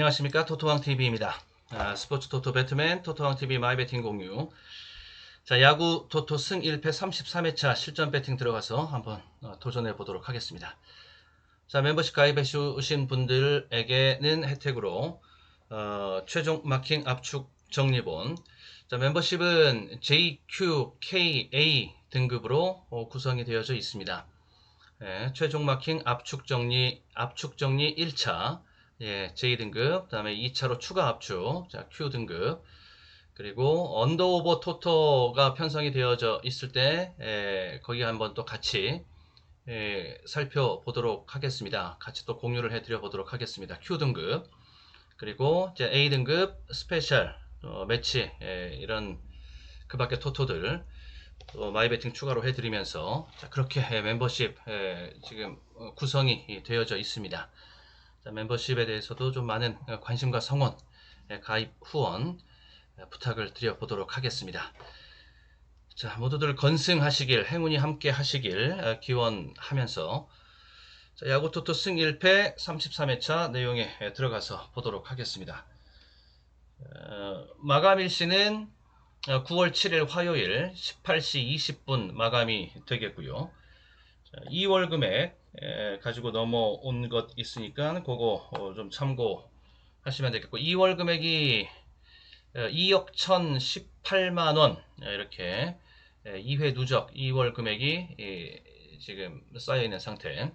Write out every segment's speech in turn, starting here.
안녕하십니까 토토왕TV입니다. 아, 스포츠 토토 배트맨 토토왕TV 마이베팅 공유. 자, 야구 토토 승 1패 33회차 실전 배팅 들어가서 한번 어, 도전해 보도록 하겠습니다. 자, 멤버십 가입해 주신 분들에게는 혜택으로 어, 최종 마킹 압축 정리본. 자, 멤버십은 JQKA 등급으로 어, 구성이 되어져 있습니다. 예, 최종 마킹 압축 정리 압축 정리 1차 예, J 등급, 그 다음에 2차로 추가 압축, 자 Q 등급, 그리고 언더 오버 토토가 편성이 되어져 있을 때 예, 거기 한번 또 같이 예, 살펴보도록 하겠습니다. 같이 또 공유를 해드려 보도록 하겠습니다. Q 등급, 그리고 이제 A 등급 스페셜 어, 매치 예, 이런 그 밖에 토토들 또 마이베팅 추가로 해드리면서 자, 그렇게 예, 멤버십 예, 지금 어, 구성이 되어져 있습니다. 자, 멤버십에 대해서도 좀 많은 어, 관심과 성원, 예, 가입 후원 예, 부탁을 드려보도록 하겠습니다. 자, 모두들 건승하시길, 행운이 함께 하시길 어, 기원하면서 자, 야구토토 승 1패 33회차 내용에 예, 들어가서 보도록 하겠습니다. 어, 마감 일시는 9월 7일 화요일 18시 20분 마감이 되겠고요. 2월 금액 에, 가지고 넘어온 것 있으니까 그거 어, 좀 참고하시면 되겠고 2월 금액이 2억 1,018만 원 이렇게 2회 누적 2월 금액이 예, 지금 쌓여 있는 상태.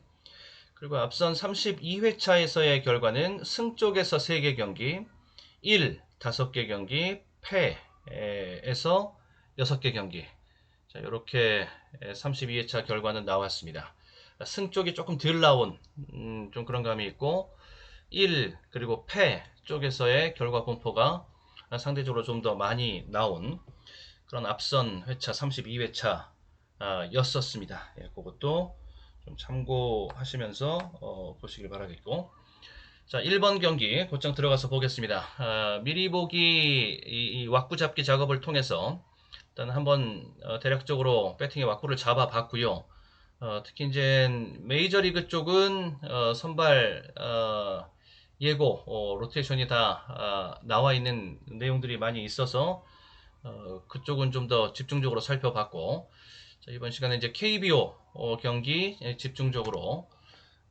그리고 앞선 32회차에서의 결과는 승 쪽에서 3개 경기, 1, 5개 경기, 패에서 6개 경기. 자, 이렇게 32회차 결과는 나왔습니다. 승 쪽이 조금 덜 나온 음, 좀 그런 감이 있고 1 그리고 패 쪽에서의 결과 분포가 상대적으로 좀 더 많이 나온 그런 앞선 회차 32회차 아, 였었습니다. 예, 그것도 좀 참고하시면서 어, 보시길 바라겠고 자 1번 경기 곧장 들어가서 보겠습니다. 아, 미리 보기 이, 이 왁구 잡기 작업을 통해서 일단 한번 어, 대략적으로 배팅의 왁구를 잡아 봤고요. 어, 특히 이제 메이저리그 쪽은 어, 선발 어, 예고 어, 로테이션이 다 아, 나와 있는 내용들이 많이 있어서 어, 그쪽은 좀 더 집중적으로 살펴봤고 자, 이번 시간에 이제 KBO 어, 경기 집중적으로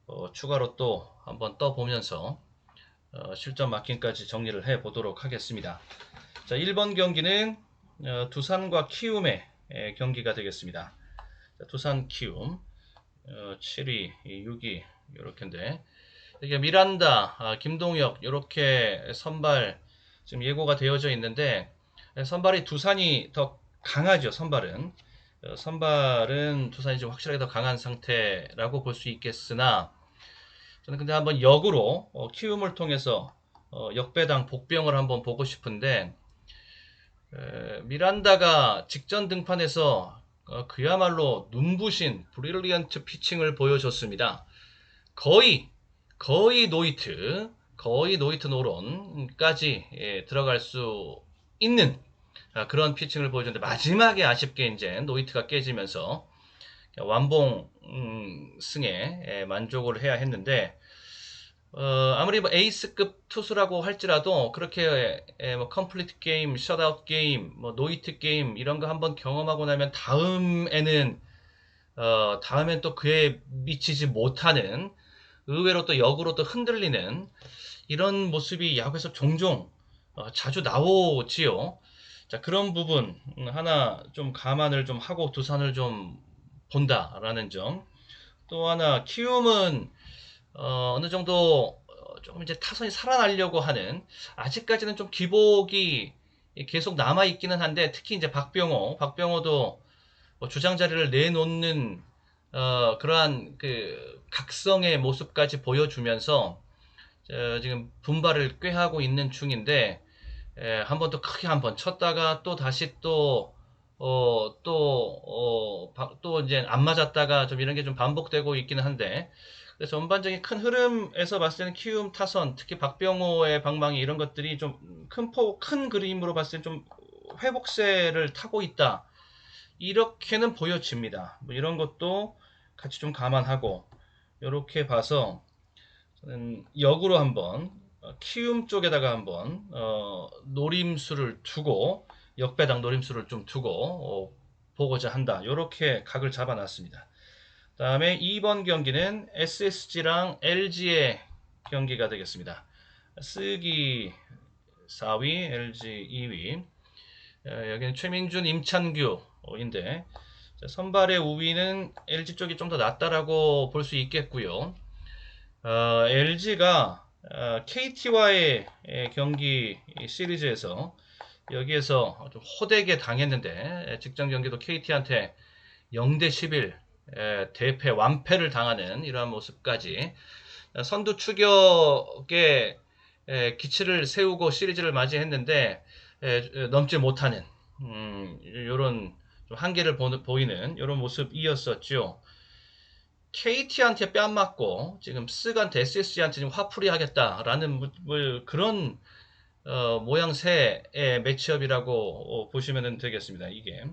어, 추가로 또 한번 떠 보면서 어, 실전 마킹까지 정리를 해 보도록 하겠습니다. 자, 1번 경기는 어, 두산과 키움의 에, 경기가 되겠습니다. 자, 두산 키움 어, 7위, 6위 이렇게인데 이게 미란다, 아, 김동혁 이렇게 선발 지금 예고가 되어져 있는데 선발이 두산이 더 강하죠. 선발은 어, 선발은 두산이 좀 확실하게 더 강한 상태라고 볼 수 있겠으나 저는 근데 한번 역으로 어, 키움을 통해서 어, 역배당 복병을 한번 보고 싶은데 에, 미란다가 직전 등판에서 어, 그야말로 눈부신 브릴리언트 피칭을 보여줬습니다. 거의 거의 노이트 거의 노이트 노론까지 예, 들어갈 수 있는 아, 그런 피칭을 보여줬는데 마지막에 아쉽게 이제 노이트가 깨지면서 완봉 음, 승에 예, 만족을 해야 했는데 어, 아무리 뭐 에이스급 투수라고 할지라도 그렇게 에, 뭐 컴플리트 게임, 셧아웃 게임, 뭐 노이트 게임 이런 거 한번 경험하고 나면 다음에는 어, 다음엔 또 그에 미치지 못하는 의외로 또 역으로 또 흔들리는 이런 모습이 야구에서 종종 어, 자주 나오지요. 자 그런 부분 하나 좀 감안을 좀 하고 두산을 좀 본다라는 점. 또 하나 키움은 어, 느 정도 어, 조금 이제 타선이 살아나려고 하는 아직까지는 좀 기복이 계속 남아 있기는 한데 특히 이제 박병호, 박병호도 뭐 주장 자리를 내놓는 어, 그러한 그 각성의 모습까지 보여주면서 어, 지금 분발을 꽤 하고 있는 중인데 한 번 더 크게 한 번 쳤다가 또 다시 또 어, 또, 어, 또 이제 안 맞았다가 좀 이런 게 좀 반복되고 있기는 한데, 전반적인 큰 흐름에서 봤을 때는 키움 타선, 특히 박병호의 방망이 이런 것들이 좀 큰 포, 큰 그림으로 봤을 때 좀 회복세를 타고 있다. 이렇게는 보여집니다. 뭐 이런 것도 같이 좀 감안하고, 이렇게 봐서, 역으로 한번 어, 키움 쪽에다가 한번 어, 노림수를 두고 역배당 노림수를 좀 두고 어, 보고자 한다. 이렇게 각을 잡아놨습니다. 다음에 2번 경기는 SSG랑 LG의 경기가 되겠습니다. 쓰기 4위, LG 2위. 어, 여기는 최민준, 임찬규인데 자, 선발의 우위는 LG 쪽이 좀 더 낫다라고 볼 수 있겠고요. 어, LG가 어, KT와의 경기 시리즈에서 여기에서 좀 호되게 당했는데 직전 경기도 KT한테 0대 11 에, 대패 완패를 당하는 이러한 모습까지 선두 추격에 에, 기치를 세우고 시리즈를 맞이했는데 에, 넘지 못하는 음, 이런 좀 한계를 보, 보이는 이런 모습이었었죠. KT한테 뺨 맞고 지금 스간테 SSG한테 지금 화풀이 하겠다라는 뭐, 뭐 그런 어, 모양새의 매치업이라고 어, 보시면 되겠습니다. 이게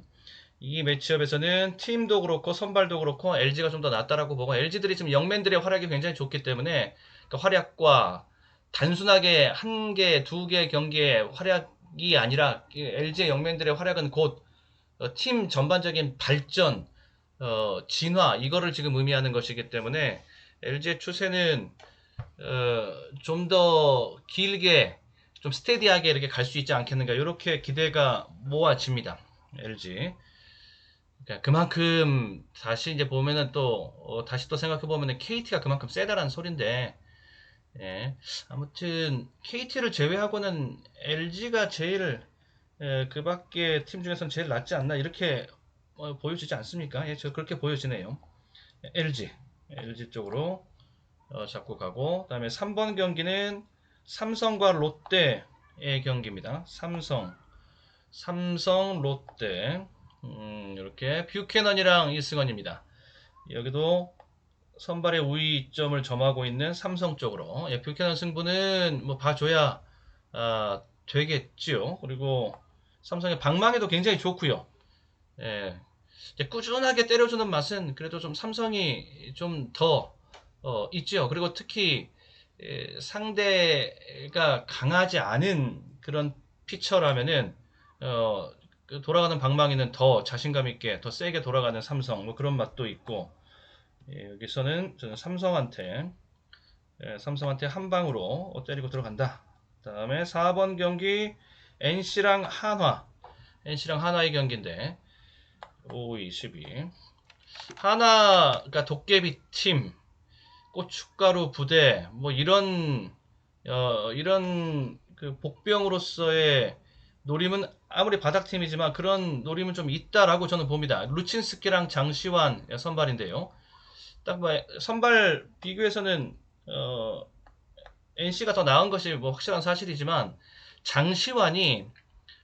이 매치업에서는 팀도 그렇고 선발도 그렇고 LG가 좀 더 낫다라고 보고 LG들이 지금 영맨들의 활약이 굉장히 좋기 때문에 그 활약과 단순하게 한 개, 두 개 경기의 활약이 아니라 LG의 영맨들의 활약은 곧 어, 팀 전반적인 발전, 어, 진화 이거를 지금 의미하는 것이기 때문에 LG의 추세는 어, 좀 더 길게 좀 스테디하게 이렇게 갈 수 있지 않겠는가 이렇게 기대가 모아집니다. LG. 그러니까 그만큼 다시 이제 보면은 또 어, 다시 또 생각해 보면은 KT가 그만큼 세다라는 소린데 예. 아무튼 KT를 제외하고는 LG가 제일 예, 그 밖에 팀 중에서는 제일 낫지 않나 이렇게 어, 보여지지 않습니까? 예, 저 그렇게 보여지네요. LG LG 쪽으로 어, 잡고 가고 그다음에 3번 경기는 삼성과 롯데의 경기입니다. 삼성, 삼성, 롯데 음, 이렇게 뷰캐넌이랑 이승원입니다. 여기도 선발의 우위점을 점하고 있는 삼성 쪽으로 예, 뷰캐넌 승부는 뭐 봐줘야 아, 되겠지요. 그리고 삼성의 방망이도 굉장히 좋고요. 예, 꾸준하게 때려주는 맛은 그래도 좀 삼성이 좀더 어, 있지요. 그리고 특히 예, 상대가 강하지 않은 그런 피처라면은 어, 그 돌아가는 방망이는 더 자신감 있게 더 세게 돌아가는 삼성 뭐 그런 맛도 있고 예, 여기서는 저는 삼성한테 예, 삼성한테 한 방으로 때리고 들어간다. 다음에 4번 경기 NC랑 한화 NC랑 한화의 경기인데 5, 2, 12 하나가 도깨비 팀 고춧가루 부대 뭐 이런 어, 이런 그 복병으로서의 노림은 아무리 바닥팀이지만 그런 노림은 좀 있다라고 저는 봅니다. 루친스키랑 장시환 선발인데요. 딱뭐 선발 비교해서는 어, NC가 더 나은 것이 뭐 확실한 사실이지만 장시환이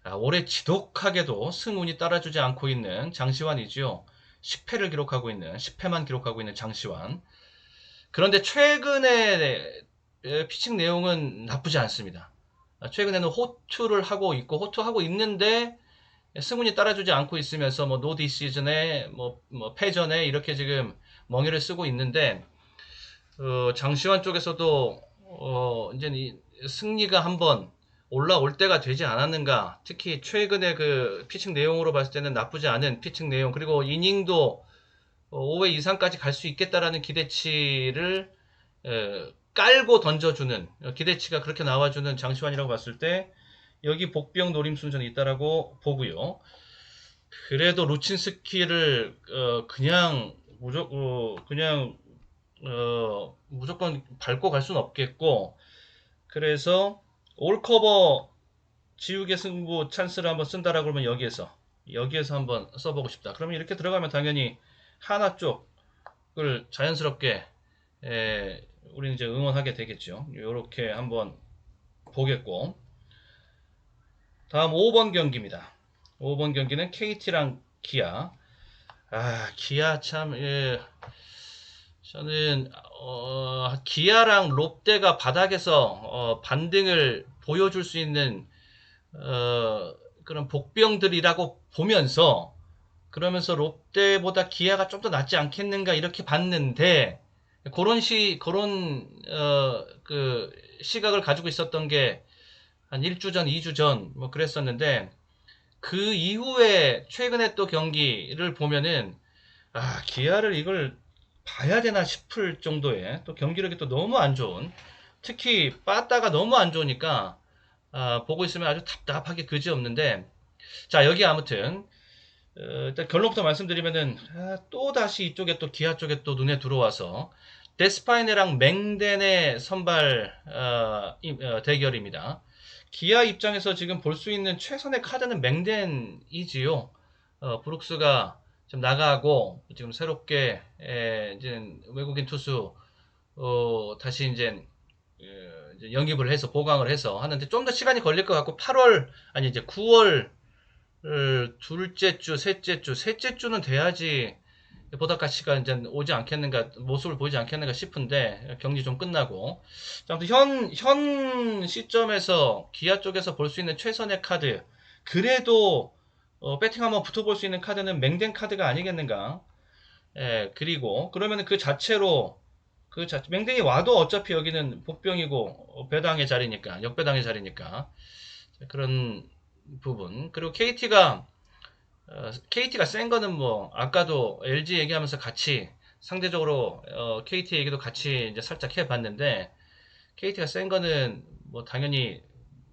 아, 올해 지독하게도 승운이 따라주지 않고 있는 장시환이지요. 10패를 기록하고 있는 10패만 기록하고 있는 장시환. 그런데 최근에 피칭 내용은 나쁘지 않습니다. 아, 최근에는 호투를 하고 있고 호투하고 있는데 승훈이 따라주지 않고 있으면서 뭐 노디 시즌에 뭐, 뭐 패전에 이렇게 지금 멍해를 쓰고 있는데 어, 장시환 쪽에서도 어, 이제 이 승리가 한번 올라올 때가 되지 않았는가. 특히 최근에 그 피칭 내용으로 봤을 때는 나쁘지 않은 피칭 내용. 그리고 이닝도 5회 어, 이상까지 갈 수 있겠다라는 기대치를 깔고 던져주는 기대치가 그렇게 나와주는 장시환이라고 봤을 때 여기 복병 노림순전이 있다라고 보고요. 그래도 루친스키를 어, 그냥 무조 어, 그냥 어, 무조건 밟고 갈 수는 없겠고 그래서 올커버 지우개 승부 찬스를 한번 쓴다라고 그러면 여기에서 여기에서 한번 써보고 싶다. 그러면 이렇게 들어가면 당연히 하나 쪽을 자연스럽게 에, 우리는 이제 응원하게 되겠죠. 이렇게 한번 보겠고 다음 5번 경기입니다. 5번 경기는 KT랑 기아. 아 기아 참 예. 저는 어, 기아랑 롯데가 바닥에서 어, 반등을 보여줄 수 있는 어, 그런 복병들이라고 보면서 그러면서 롯데보다 기아가 좀 더 낫지 않겠는가 이렇게 봤는데 그런 시 그런 어 그 시각을 가지고 있었던 게 한 1주 전, 2주 전 뭐 그랬었는데 그 이후에 최근에 또 경기를 보면은 아, 기아를 이걸 봐야 되나 싶을 정도의 또 경기력이 또 너무 안 좋은 특히 빠따가 너무 안 좋으니까 아, 보고 있으면 아주 답답하게 그지 없는데 자 여기 아무튼 어, 일단 결론부터 말씀드리면은 아, 또 다시 이쪽에 또 기아 쪽에 또 눈에 들어와서 데스파이네랑 맹덴의 선발 어, 이- 어, 대결입니다. 기아 입장에서 지금 볼 수 있는 최선의 카드는 맹덴이지요. 어, 브룩스가 지금 나가고 지금 새롭게 에, 이제 외국인 투수 어, 다시 이제, 어, 이제 영입을 해서 보강을 해서 하는데 좀 더 시간이 걸릴 것 같고 8월 아니 이제 9월 둘째 주, 셋째 주, 셋째 주는 돼야지 보다 가치가 이제 오지 않겠는가 모습을 보이지 않겠는가 싶은데 경기 좀 끝나고. 자, 아무튼 현, 현 시점에서 기아 쪽에서 볼 수 있는 최선의 카드. 그래도 어, 배팅 한번 붙어볼 수 있는 카드는 맹된 카드가 아니겠는가? 예, 그리고 그러면 그 자체로 그 자, 맹댕이 와도 어차피 여기는 복병이고 어, 배당의 자리니까 역배당의 자리니까. 자, 그런 부분. 그리고 KT가 어, KT가 센 거는 뭐 아까도 LG 얘기하면서 같이 상대적으로 어, KT 얘기도 같이 이제 살짝 해봤는데 KT가 센 거는 뭐 당연히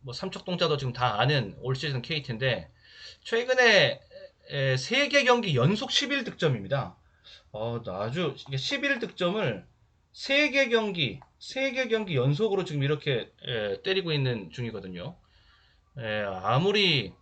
뭐 삼척동자도 지금 다 아는 올 시즌 KT인데 최근에 에, 3개 경기 연속 11 득점입니다. 어, 아주 11 득점을 3개 경기 3개 경기 연속으로 지금 이렇게 에, 때리고 있는 중이거든요. 에, 아무리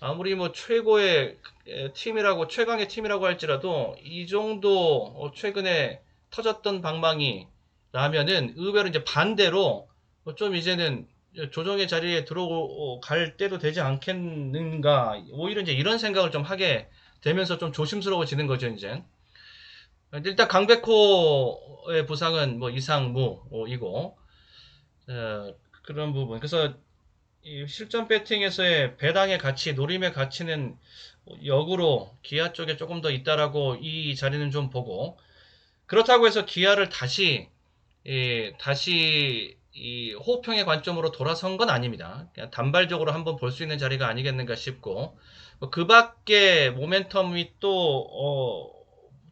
아무리 뭐 최고의 에, 팀이라고 최강의 팀이라고 할지라도 이 정도 어, 최근에 터졌던 방망이 라면은 의외로 이제 반대로 뭐좀 이제는 조정의 자리에 들어갈 때도 되지 않겠는가. 오히려 이제 이런 생각을 좀 하게 되면서 좀 조심스러워지는 거죠 이제 일단 강백호의 부상은 뭐 이상무이고. 어, 그런 부분. 그래서 이 실전 배팅에서의 배당의 가치, 노림의 가치는 역으로 기아 쪽에 조금 더 있다라고 이 자리는 좀 보고 그렇다고 해서 기아를 다시 예, 다시 이 호평의 관점으로 돌아선 건 아닙니다. 단발적으로 한번 볼 수 있는 자리가 아니겠는가 싶고 뭐그 밖에 모멘텀이 또, 어,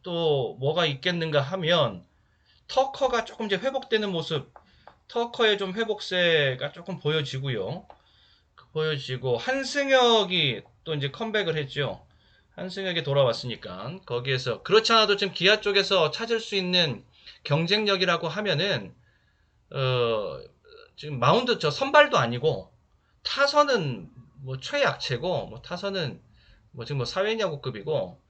또 뭐가 있겠는가 하면 터커가 조금 이제 회복되는 모습, 터커의 좀 회복세가 조금 보여지고요. 보여지고 한승혁이 또 이제 컴백을 했죠. 한승혁이 돌아왔으니까 거기에서 그렇지 않아도 지금 기아 쪽에서 찾을 수 있는 경쟁력이라고 하면은 어 지금 마운드 저 선발도 아니고 타선은 뭐 최약체고 뭐 타선은 뭐 지금 뭐 사회야구급이고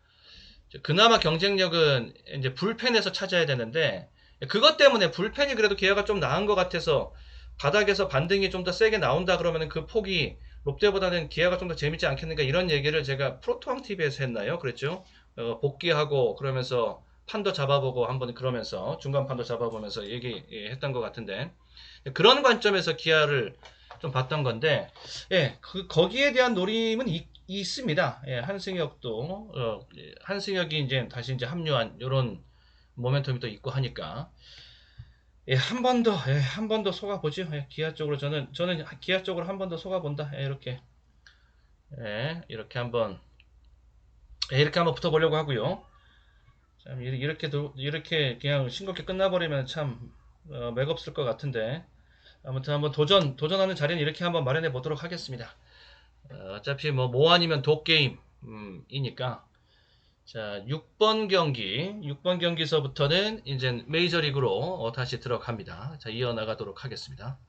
그나마 경쟁력은 이제 불펜에서 찾아야 되는데 그것 때문에 불펜이 그래도 기아가 좀 나은 것 같아서 바닥에서 반등이 좀 더 세게 나온다 그러면은 그 폭이 롯데보다는 기아가 좀 더 재밌지 않겠는가 이런 얘기를 제가 프로토왕 TV에서 했나요? 그랬죠? 어, 복귀하고 그러면서 판도 잡아보고 한번 그러면서 중간 판도 잡아보면서 얘기했던 것 같은데 그런 관점에서 기아를 좀 봤던 건데 예, 그 거기에 대한 노림은 있, 있습니다. 예, 한승혁도 어, 예, 한승혁이 이제 다시 이제 합류한 이런 모멘텀이 또 있고 하니까 예, 한 번 더, 예, 한 번 더 속아보죠. 예, 기아 쪽으로 저는, 저는 기아 쪽으로 한 번 더 속아본다. 예, 이렇게. 예, 이렇게 한 번, 예, 이렇게 한번 붙어보려고 하고요. 참, 이- 이렇게, 도- 이렇게 그냥 싱겁게 끝나버리면 참, 어, 맥없을 것 같은데. 아무튼 한번 도전, 도전하는 자리는 이렇게 한번 마련해 보도록 하겠습니다. 어, 차피 뭐 모 아니면 도게임, 음, 이니까. 자, 6번 경기, 6번 경기서부터는 이제 메이저리그로 어, 다시 들어갑니다. 자, 이어나가도록 하겠습니다.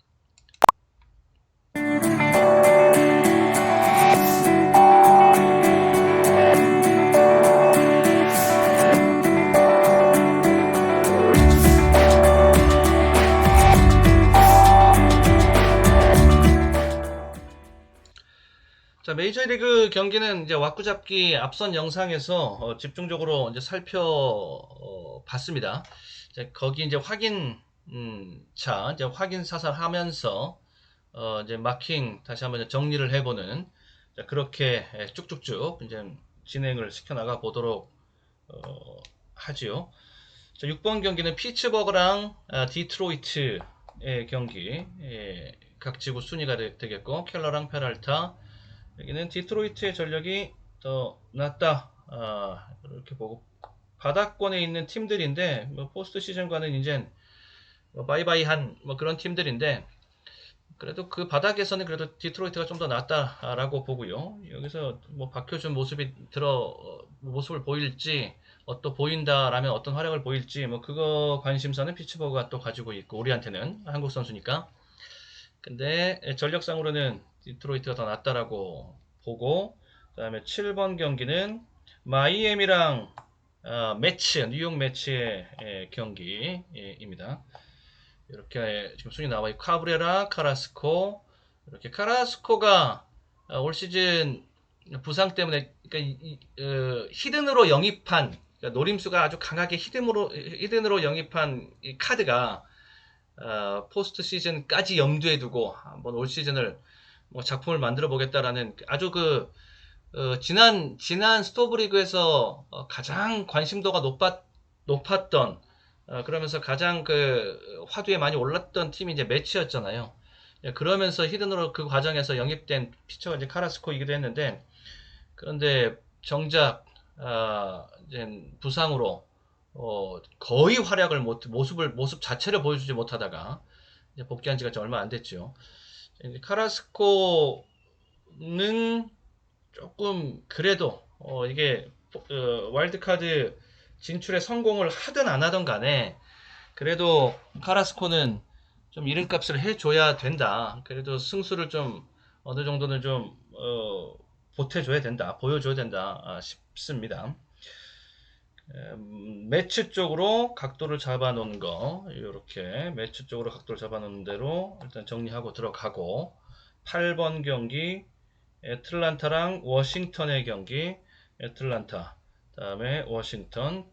메이저리그 경기는 이제 왁구잡기 앞선 영상에서 어, 집중적으로 이제 살펴봤습니다. 이제 거기 이제 확인 음, 차 이제 확인 사살하면서 어, 이제 마킹 다시 한번 정리를 해보는 자, 그렇게 예, 쭉쭉쭉 이제 진행을 시켜 나가 보도록 어, 하지요. 자, 6번 경기는 피츠버그랑 아, 디트로이트의 경기. 예, 각 지구 순위가 되, 겠고 켈러랑 페랄타. 여기는 디트로이트의 전력이 더 낫다. 아, 이렇게 보고 바닥권에 있는 팀들인데 뭐 포스트 시즌과는 이제 뭐 바이바이한 뭐 그런 팀들인데 그래도 그 바닥에서는 그래도 디트로이트가 좀 더 낫다라고 보고요. 여기서 뭐 박효준 모습이 들어 어, 모습을 보일지 어, 또 보인다라면 어떤 활약을 보일지 뭐 그거 관심사는 피츠버그가 또 가지고 있고 우리한테는 한국 선수니까. 근데 전력상으로는 디트로이트가 더 낫다라고 보고 그 다음에 7번 경기는 마이애미랑 어, 매치 뉴욕 매치의 예, 경기입니다. 이렇게 지금 순위 나와 있고 카브레라, 카라스코 이렇게 카라스코가 어, 올 시즌 부상 때문에 그러니까 어, 히든으로 영입한 그러니까 노림수가 아주 강하게 히든으로 히든으로 영입한 이 카드가 어, 포스트 시즌까지 염두에 두고 한번 올 시즌을 뭐 작품을 만들어 보겠다라는 아주 그 어, 지난 지난 스토브리그에서 어, 가장 관심도가 높았 높았던 어, 그러면서 가장 그 화두에 많이 올랐던 팀이 이제 매치였잖아요. 예, 그러면서 히든으로 그 과정에서 영입된 피처가 이제 카라스코이기도 했는데 그런데 정작 아, 이제 부상으로 어, 거의 활약을 못 모습을 모습 자체를 보여주지 못하다가 이제 복귀한 지가 좀 얼마 안 됐죠. 카라스코는 조금 그래도 어, 이게 어, 와일드카드 진출에 성공을 하든 안 하든 간에 그래도 카라스코는 좀 이름값을 해줘야 된다. 그래도 승수를 좀 어느 정도는 좀 어, 보태줘야 된다, 보여줘야 된다 아, 싶습니다. 음, 매치 쪽으로 각도를 잡아 놓은 거 이렇게 매치 쪽으로 각도를 잡아 놓은 대로 일단 정리하고 들어가고 8번 경기 애틀란타랑 워싱턴의 경기 애틀란타 다음에 워싱턴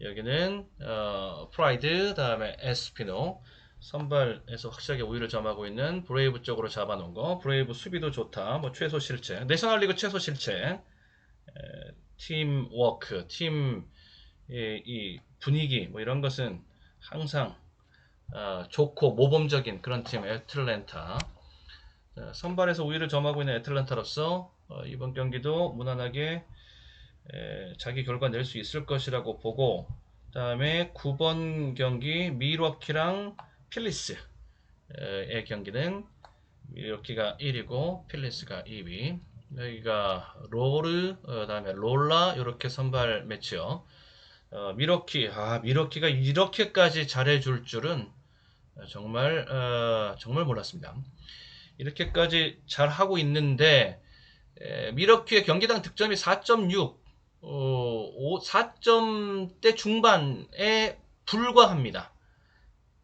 여기는 어, 프라이드 다음에 에스피노. 선발에서 확실하게 우위를 점하고 있는 브레이브 쪽으로 잡아 놓은 거. 브레이브 수비도 좋다. 뭐 최소 실책. 내셔널리그 최소 실책. 에, 팀 워크 팀 이, 이 분위기 뭐 이런 것은 항상 어, 좋고 모범적인 그런 팀 애틀랜타. 자, 선발에서 우위를 점하고 있는 애틀란타로서 어, 이번 경기도 무난하게 에, 자기 결과 낼 수 있을 것이라고 보고 다음에 9번 경기 미러키랑 필리스의 경기는 미러키가 1위고 필리스가 2위. 여기가 로르 어, 다음에 롤라 이렇게 선발 매치요 어, 미러키 아 미러키가 이렇게까지 잘해줄 줄은 정말 어, 정말 몰랐습니다. 이렇게까지 잘 하고 있는데 에, 미러키의 경기당 득점이 4.6, 어, 4점대 중반에 불과합니다.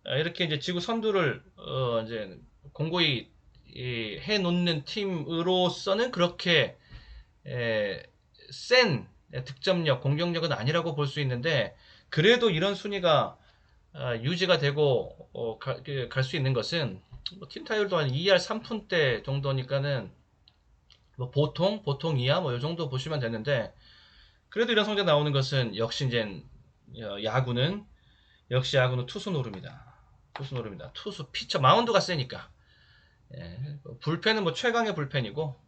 아, 이렇게 이제 지구 선두를 어, 이제 공고히 이, 해놓는 팀으로서는 그렇게 에, 센 득점력, 공격력은 아니라고 볼 수 있는데 그래도 이런 순위가 아, 유지가 되고 어, 갈수 있는 것은 뭐팀 타율도 한 2할 3푼대 정도니까는 뭐 보통 보통 이하 뭐 이 정도 보시면 되는데 그래도 이런 성적 나오는 것은 역시 이제 어, 야구는 역시 야구는 투수 노름이다. 투수 노름이다. 투수 피처 마운드가 세니까 예, 불펜은 뭐 최강의 불펜이고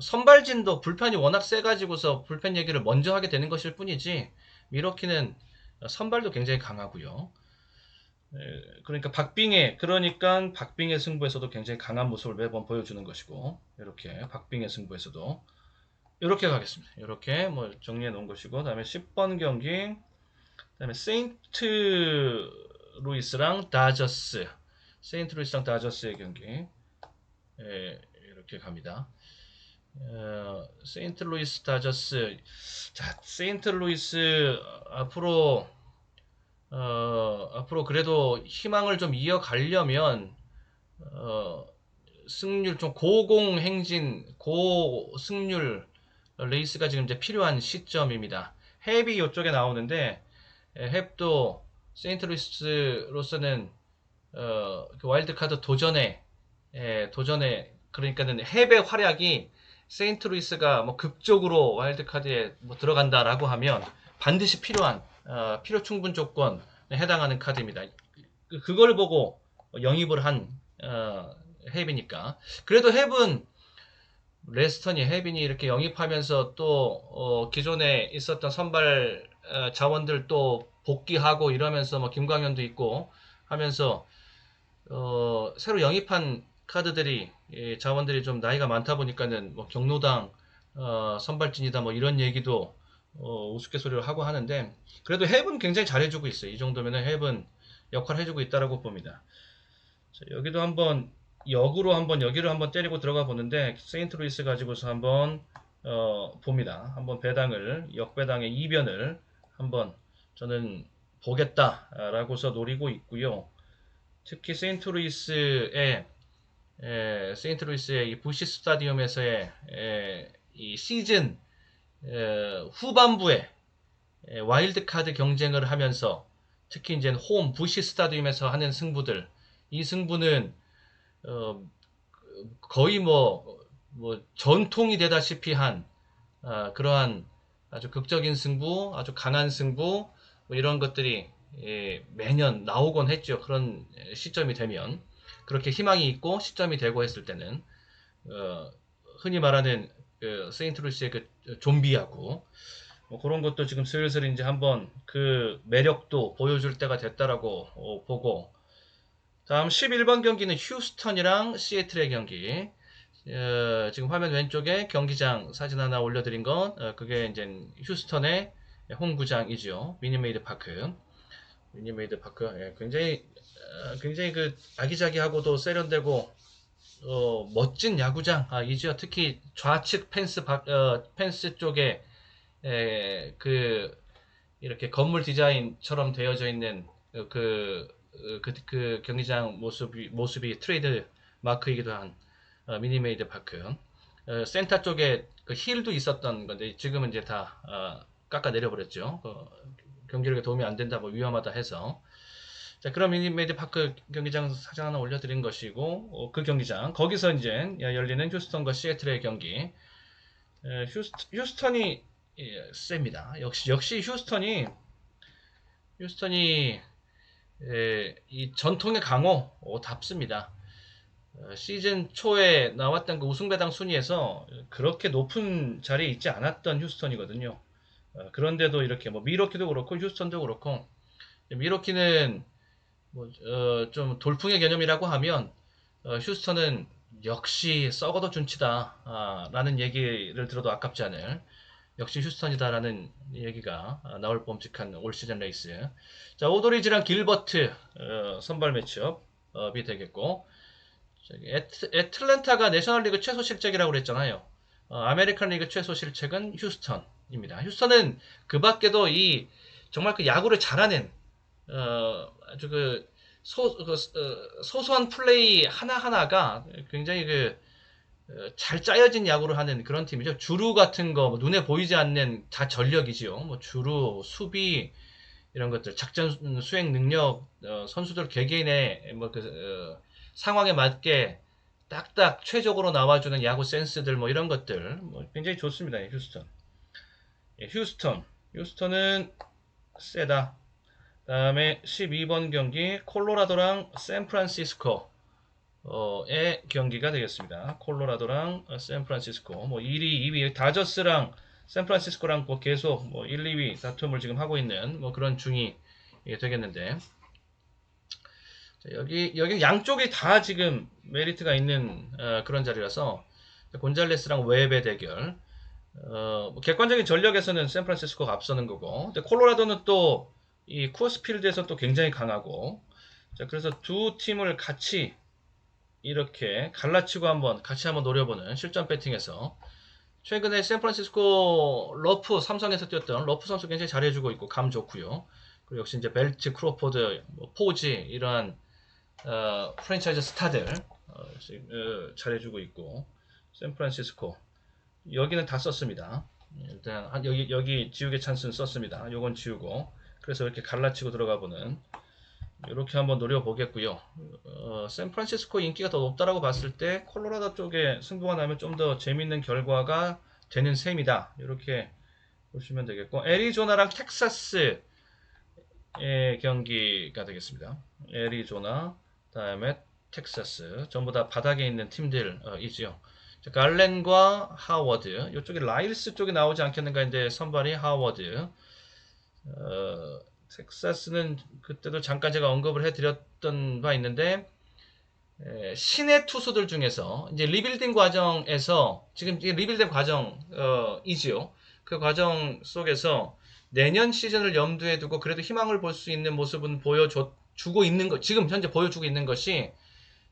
선발진도 불펜이 워낙 세가지고서 불펜 얘기를 먼저 하게 되는 것일 뿐이지 미러키는 선발도 굉장히 강하고요. 에, 그러니까 박빙의 그러니까 박빙의 승부에서도 굉장히 강한 모습을 매번 보여주는 것이고 이렇게 박빙의 승부에서도 이렇게 가겠습니다. 이렇게 뭐 정리해 놓은 것이고 그다음에 10번 경기 그다음에 세인트 루이스랑 다저스 세인트 루이스랑 다저스의 경기 에, 이렇게 갑니다. 어, 세인트 루이스 다저스 자 세인트 루이스 앞으로 어, 앞으로 그래도 희망을 좀 이어가려면 어, 승률 좀 고공 행진 고승률 레이스가 지금 이제 필요한 시점입니다. 헵이 이쪽에 나오는데 에, 헵도 세인트루이스로서는 어, 그 와일드카드 도전에 에, 도전에 그러니까는 헵의 활약이 세인트루이스가 뭐 극적으로 와일드카드에 뭐 들어간다라고 하면 반드시 필요한 어, 필요 충분 조건 해당하는 카드입니다. 그- 그걸 보고 영입을 한 어, 헤빈이니까 그래도 헤븐 레스턴이 헤빈이 이렇게 영입하면서 또 어, 기존에 있었던 선발 어, 자원들 또 복귀하고 이러면서 뭐 김광현도 있고 하면서 어, 새로 영입한 카드들이 이 자원들이 좀 나이가 많다 보니까는 뭐 경로당 어, 선발진이다 뭐 이런 얘기도 어, 우스갯소리를 하고 하는데 그래도 헤븐 굉장히 잘해주고 있어요. 이 정도면은 헤븐 역할 해주고 있다라고 봅니다. 자, 여기도 한번 역으로 한번 여기를 한번 때리고 들어가 보는데 세인트루이스 가지고서 한번 어, 봅니다. 한번 배당을 역배당의 이변을 한번 저는 보겠다라고서 노리고 있고요. 특히 세인트루이스의 에, 세인트루이스의 이 부시 스타디움에서의 에, 이 시즌 에, 후반부에 에, 와일드카드 경쟁을 하면서 특히 이제 홈 부시 스타디움에서 하는 승부들 이 승부는 어, 거의 뭐, 뭐 전통이 되다시피 한 아, 그러한 아주 극적인 승부, 아주 강한 승부 뭐 이런 것들이 예, 매년 나오곤 했죠. 그런 시점이 되면 그렇게 희망이 있고 시점이 되고 했을 때는 어, 흔히 말하는 그 세인트루이스의 그 좀비하고 뭐 그런 것도 지금 슬슬 이제 한번 그 매력도 보여줄 때가 됐다라고 어, 보고 다음 11번 경기는 휴스턴이랑 시애틀의 경기. 어, 지금 화면 왼쪽에 경기장 사진 하나 올려드린 건 어, 그게 이제 휴스턴의 홈구장이죠. 미니메이드 파크. 미니메이드 파크. 예, 굉장히 어, 굉장히 그 아기자기하고도 세련되고 어, 멋진 야구장 아, 이지요. 특히 좌측 펜스 바- 어, 펜스 쪽에 에, 그 이렇게 건물 디자인처럼 되어져 있는 어, 그, 어, 그, 그 경기장 모습이, 모습이 트레이드 마크이기도 한 어, 미니메이드 파크. 어, 센터 쪽에 그 힐도 있었던 건데 지금은 이제 다 어, 깎아 내려버렸죠. 어, 경기력에 도움이 안 된다, 뭐 위험하다 해서. 자, 그럼 미니메이드 파크 경기장 사진 하나 올려드린 것이고 어, 그 경기장 거기서 이제 열리는 휴스턴과 시애틀의 경기. 에, 휴스턴, 휴스턴이 예, 셉니다. 역시 역시 휴스턴이 휴스턴이 에, 이 전통의 강호 어, 답습니다. 어, 시즌 초에 나왔던 그 우승 배당 순위에서 그렇게 높은 자리에 있지 않았던 휴스턴이거든요. 어, 그런데도 이렇게 뭐 미러키도 그렇고 휴스턴도 그렇고 미러키는 뭐, 어, 좀 돌풍의 개념이라고 하면 어, 휴스턴은 역시 썩어도 준치다 아, 라는 얘기를 들어도 아깝지 않을 역시 휴스턴이다 라는 얘기가 아, 나올 봄직한 올 시즌 레이스. 자, 오도리지랑 길버트 어, 선발 매치업이 되겠고, 애트, 애틀랜타가 내셔널리그 최소 실책이라고 그랬잖아요. 어, 아메리칸 리그 최소 실책은 휴스턴 입니다. 휴스턴은 그 밖에도 이 정말 그 야구를 잘하는 어, 아주 그 소, 그, 어, 소소한 플레이 하나하나가 굉장히 그 어, 잘 짜여진 야구를 하는 그런 팀이죠. 주루 같은 거, 뭐 눈에 보이지 않는 다 전력이지요. 뭐 주루, 수비, 이런 것들, 작전 수행 능력, 어, 선수들 개개인의 뭐 그, 어, 상황에 맞게 딱딱 최적으로 나와주는 야구 센스들, 뭐 이런 것들, 뭐 굉장히 좋습니다. 이 휴스턴. 예, 휴스턴. 휴스턴은 세다. 다음에 12번 경기, 콜로라도랑 샌프란시스코. 의 경기가 되겠습니다. 콜로라도랑 어, 샌프란시스코 뭐 1위, 2위 다저스랑 샌프란시스코랑 뭐 계속 뭐 1, 2위 다툼을 지금 하고 있는 뭐 그런 중이 예, 되겠는데 자, 여기 여기 양쪽이 다 지금 메리트가 있는 어, 그런 자리라서 곤잘레스랑 웹의 대결 어, 뭐 객관적인 전력에서는 샌프란시스코가 앞서는 거고. 근데 콜로라도는 또 이 쿠어스 필드에서 또 굉장히 강하고. 자 그래서 두 팀을 같이 이렇게 갈라치고 한번 같이 한번 노려보는 실전 배팅에서. 최근에 샌프란시스코 러프 삼성에서 뛰었던 러프 선수 굉장히 잘해주고 있고 감 좋고요. 그리고 역시 이제 벨트, 크로포드, 뭐 포지 이러한 어, 프랜차이즈 스타들 어, 어, 잘해주고 있고. 샌프란시스코 여기는 다 썼습니다. 일단 한- 여기 여기 지우개 찬스는 썼습니다. 요건 지우고 그래서 이렇게 갈라치고 들어가 보는 이렇게 한번 노려보겠고요. 어, 샌프란시스코 인기가 더 높다라고 봤을 때 콜로라도 쪽에 승부가 나면 좀 더 재밌는 결과가 되는 셈이다. 이렇게 보시면 되겠고 애리조나랑 텍사스 의 경기가 되겠습니다. 애리조나, 다음에 텍사스, 전부 다 바닥에 있는 팀들이지요. 자, 갈렌과 하워드, 이쪽에 라일스 쪽에 나오지 않겠는가 했는데 선발이 하워드. 어, 텍사스는 그때도 잠깐 제가 언급을 해드렸던 바 있는데 에, 신의 투수들 중에서 이제 리빌딩 과정에서 지금 리빌딩 과정이지요. 그 과정 속에서 내년 시즌을 염두에 두고 그래도 희망을 볼 수 있는 모습은 보여주고 있는 것, 지금 현재 보여주고 있는 것이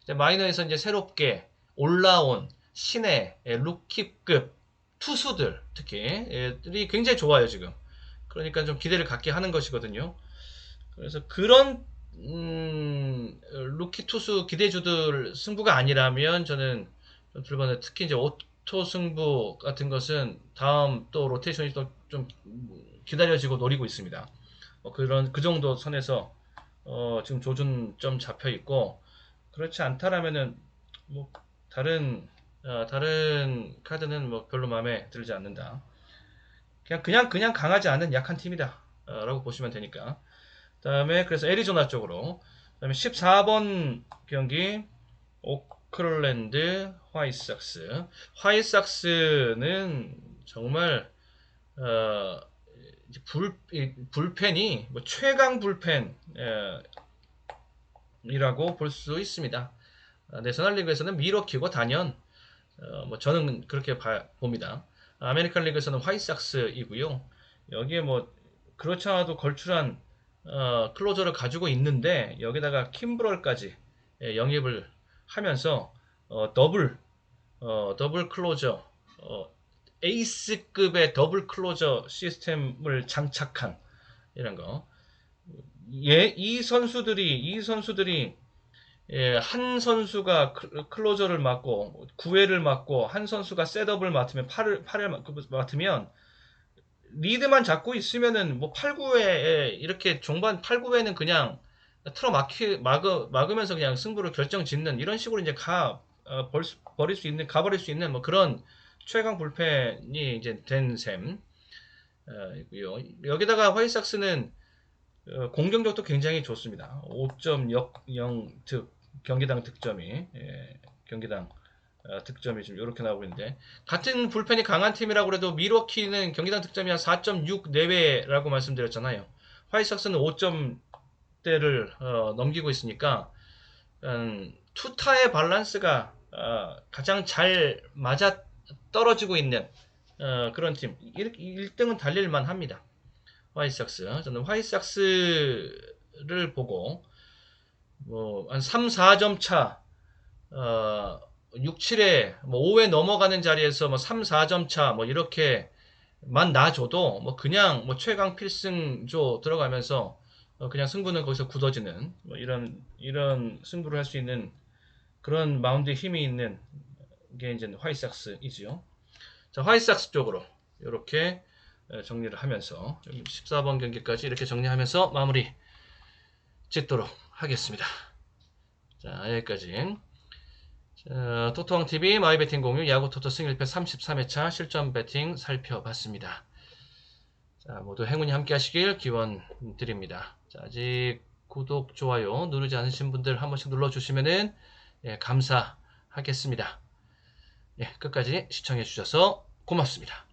이제 마이너에서 이제 새롭게 올라온 신의 예, 루키급 투수들 특히들이 굉장히 좋아요 지금. 그러니까 좀 기대를 갖게 하는 것이거든요. 그래서 그런 음, 루키 투수 기대주들 승부가 아니라면 저는 좀 둘만에 특히 이제 오토 승부 같은 것은 다음 또 로테이션이 또 좀 기다려지고 노리고 있습니다. 어, 그런 그 정도 선에서 어, 지금 조준 좀 잡혀 있고 그렇지 않다라면은 뭐 다른 어, 다른 카드는 뭐 별로 마음에 들지 않는다. 그냥 그냥 그냥 강하지 않은 약한 팀이다. 어, 라고 보시면 되니까. 그다음에 그래서 애리조나 쪽으로 그다음에 14번 경기 오클랜드 화이삭스. 화이삭스는 정말 어, 불 이- 불펜이 뭐 최강 불펜 에, 이라고 볼 수 있습니다. 아, 내셔널리그에서는 미러키고 단연 어, 뭐 저는 그렇게 봐- 봅니다. 아메리칸 리그에서는 화이삭스이고요. 여기에 뭐 그렇지 않아도 걸출한 어, 클로저를 가지고 있는데 여기다가 킴브럴까지 예, 영입을 하면서 어, 더블 어, 더블 클로저 어, 에이스급의 더블 클로저 시스템을 장착한 이런 거. 예, 이 선수들이 이 선수들이 예, 한 선수가 클- 클로저를 맡고 9회를 맡고 한 선수가 셋업을 맡으면 8을 8을 맡으면 리드만 잡고 있으면은 뭐 8, 9회에 이렇게 종반 8, 9회는 그냥 틀어 막히 막으, 막으면서 그냥 승부를 결정 짓는 이런 식으로 이제 가 어, 벌, 수- 버릴 수 있는 가버릴 수 있는 뭐 그런 최강 불펜이 이제 된 셈. 어, 이고요. 여기다가 화이삭스는 어, 공격력도 굉장히 좋습니다. 5.0 득, 경기당 득점이 예, 경기당 어, 득점이 지금 이렇게 나오고 있는데 같은 불펜이 강한 팀이라고 해도 미러키는 경기당 득점이 한 4.6 내외라고 말씀드렸잖아요. 화이삭스는 5점대를 어, 넘기고 있으니까 음, 투타의 밸런스가 어, 가장 잘 맞아 떨어지고 있는 어, 그런 팀 1, 1등은 달릴만 합니다. 화이삭스 저는 화이삭스를 보고 뭐 한 3, 4점 차 어, 6, 7회 뭐 5회 넘어가는 자리에서 뭐 3, 4점 차 뭐 이렇게만 놔줘도 뭐 그냥 뭐 최강 필승조 들어가면서 어, 그냥 승부는 거기서 굳어지는 뭐 이런 이런 승부를 할 수 있는 그런 마운드에 힘이 있는 게 이제 화이삭스이지요. 자, 화이삭스 쪽으로 이렇게 에, 정리를 하면서 14번 경기까지 이렇게 정리하면서 마무리 짓도록 하겠습니다. 자, 여기까지. 자, 토토왕 TV 마이베팅 공유 야구 토토 승 1패 33회차 실전 배팅 살펴봤습니다. 자, 모두 행운이 함께 하시길 기원 드립니다. 자, 아직 구독, 좋아요 누르지 않으신 분들 한 번씩 눌러주시면은 예, 감사하겠습니다. 예, 끝까지 시청해 주셔서 고맙습니다.